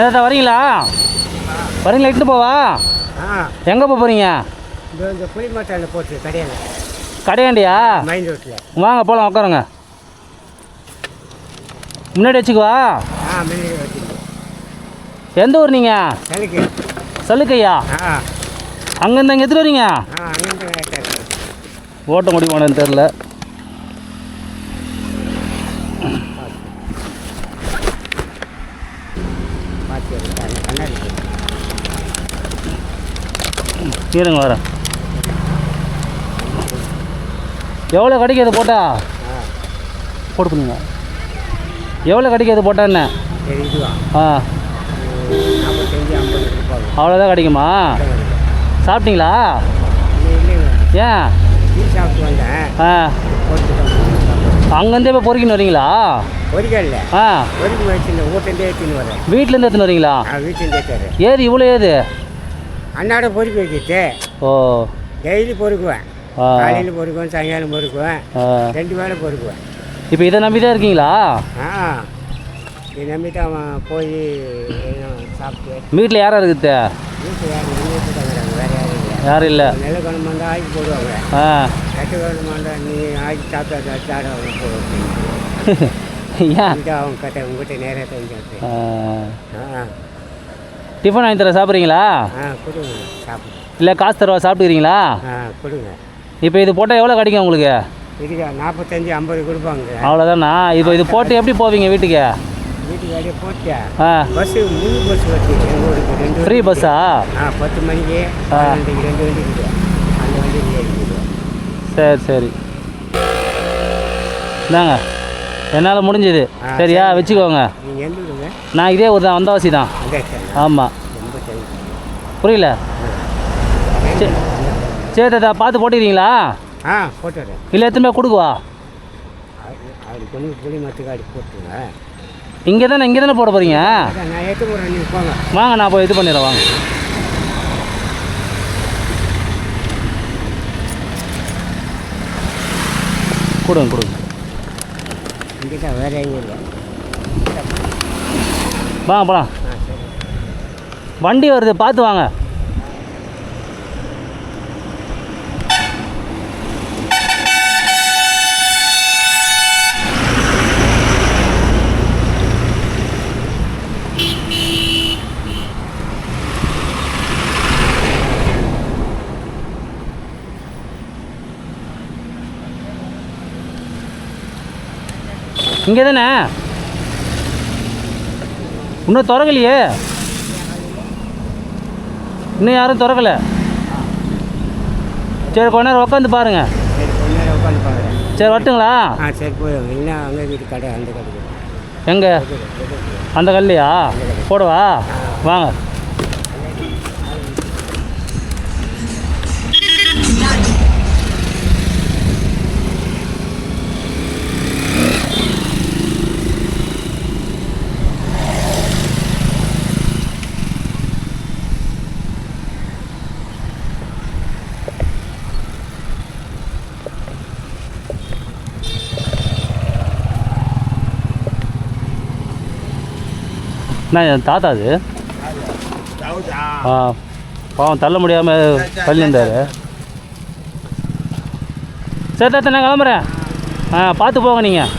தாத்தா வரீங்களா? வரீங்களா? இட்டு போவா? எங்கே போக போகிறீங்க இந்த கடையாண்டியா? ரோட்டில் வாங்க போகலாம் உட்காருங்க முன்னாடி வச்சுக்குவா? எந்த ஊர் நீங்கள் சலுக்கு. சல்லுக்கையா ஆ. அங்கேருந்து அங்கே எடுத்துகிட்டு வரீங்க? ஓட்ட முடியுமானு தெரில பார்த்து அந்த கண்ணாடி இருங்க வரேன். எவ்வளோ கிடைக்காது போட்டா? ஆ போட்டு பண்ணுங்க எவ்வளோ கிடைக்காது போட்டா என்ன? ஆ. அவ்வளோதான் கிடைக்குமா? சாப்பிட்டீங்களா? ஏன்? ஆ. அங்கேருந்தே போய் பொறுக்கின்னு வரீங்களா? பொறிக்கல்ல. ஆ. பொறிக்கு வச்சுருந்த வீட்டிலேருந்தே எடுத்துன்னு வரேன் வீட்டிலேருந்து எடுத்துன்னு வரீங்களா? வீட்டிலேருந்தே தரேன் ஏது இவ்வளோ ஏது? அன்னாட பொறுக்கி வச்சுட்டு ஓ. டெய்லி பொறுக்குவேன். காலையில் பொறுக்குவேன் சாயங்காலம் பொறுக்குவேன். ரெண்டு வேளை பொறுக்குவேன். இப்போ இதை நம்பி தான் இருக்கீங்களா? ஆ. இதை நம்பிட்டு அவன் போய் சாப்பிட்டு. வீட்டில் யாராக இருக்குது வீட்டில் யாரும் வீட்டு தங்குறாங்க வேறு யாரும் இல்லை. நல்ல குணமாண்டா ஆக்கி போடுவாங்க. ஆ. கெட்ட குணமாண்டா நீ ஆக்கி சாப்பிட்டா சாட அவங்க போடுவாங்க அவங்க கட்ட உங்ககிட்ட நேராக தெரிஞ்சு டிஃபன் வாங்கி தர சாப்பிட்றீங்களா? ஆ கொடுங்க சாப்பிடு இல்லை காசு தருவா சாப்பிட்டுக்கிறீங்களா? ஆ கொடுங்க. இப்போ இது போட்டால் எவ்வளோ கிடைக்கும் உங்களுக்கு? இதுக்கு நாற்பத்தஞ்சு ஐம்பது கொடுப்பாங்க. அவ்வளோதானா? இப்போ இது போட்டு எப்படி போவீங்க வீட்டுக்கு? வீட்டுக்கு அப்படியே போட்டியா ஆ. பஸ்ஸு முழு பஸ் வச்சு எங்கள் ஊருக்கு ரெண்டு ஃப்ரீ பஸ்ஸா ஆ பத்து மணிக்கு ரெண்டு அந்த வண்டிக்கு சரி சரி. இந்தாங்க. என்னால் முடிஞ்சது. சரியா? வச்சுக்கோங்க. நான் இதே ஒரு தான் வந்தவாசி தான். ஆமாம் புரியல? சரி தாத்தா பார்த்து போட்டுக்கிறீங்களா? ஆ இல்லை எத்தனை பேர் கொடுக்குவா? அவருக்கு ஒன்று புளி மத்துக்காடி போட்டுருங்க. இங்கே தானே இங்கே தானே போட போகிறீங்க நான் எடுத்து போகிறேன் நீங்கள் போங்க. வாங்க நான் போய் இது பண்ணிடுறேன் வாங்க. கொடுங்க கொடுங்க. இங்கே தான் வேறு எங்கேயும் இல்லை. வாங்க போகலாம் வண்டி வருது பார்த்து வாங்க. இங்கே தானே இன்னும் திறக்கலையே. இன்னும் யாரும் திறக்கல. சரி கொஞ்ச நேரம் உட்காந்து பாருங்க. சரி வரட்டுங்களா? ஆ சரி போய் இல்லைன்னா அங்கே வீட்டு கடை அந்த கடைக்கு. எங்கே? அந்த கல்லையா போடவா? வாங்க. என்ன என் தாத்தா அது? ஆ பாவம் தள்ள முடியாமல் பள்ளியிருந்தார் இருந்தார். சரி தாத்தா நான் கிளம்புறேன். ஆ பார்த்து போங்க நீங்கள்